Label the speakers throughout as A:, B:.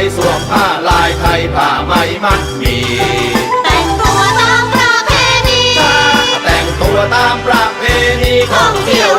A: ยสวมผ้าลายไทยผ้าไหมมัดมี
B: แต่งตัวตามประเพณี
A: แต่งตัวตามประเพณีท่องเที่ยว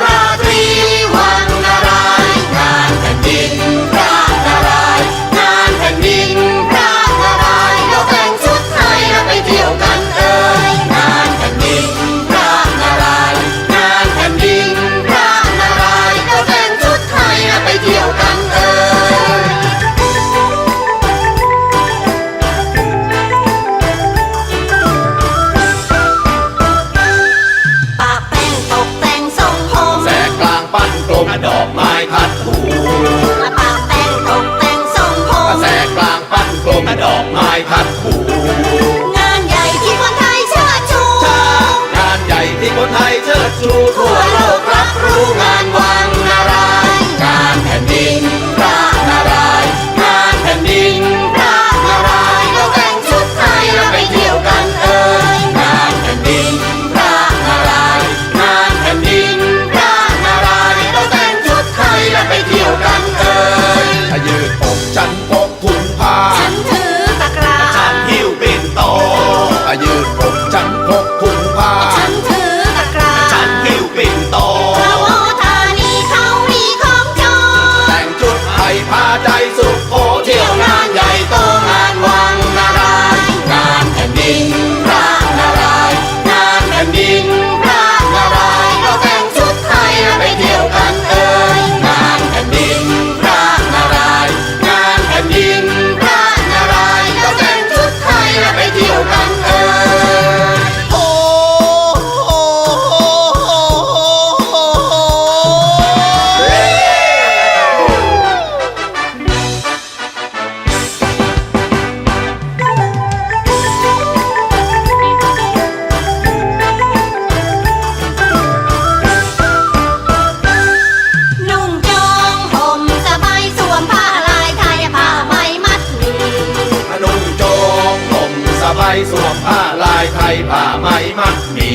A: ใบสวมผ้าลายไทยผ้าไหมมัดมี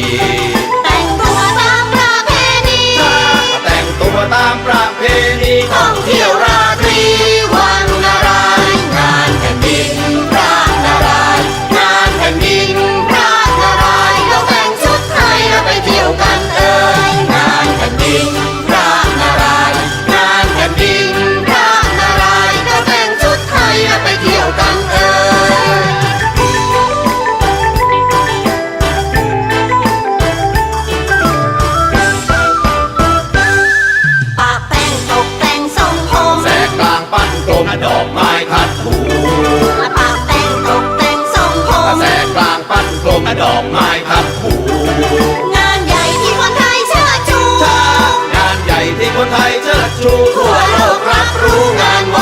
A: แต่งตัวตามประเพณี แต่งตัว
B: ตา
A: มประเพณีท่
B: องเที่ยวร งา
A: น
B: ใหญ่ที่คนไทยเชิดชู
A: งานใหญ่ที่คนไทยเชิดชูทั่วโลกรับรู้งานว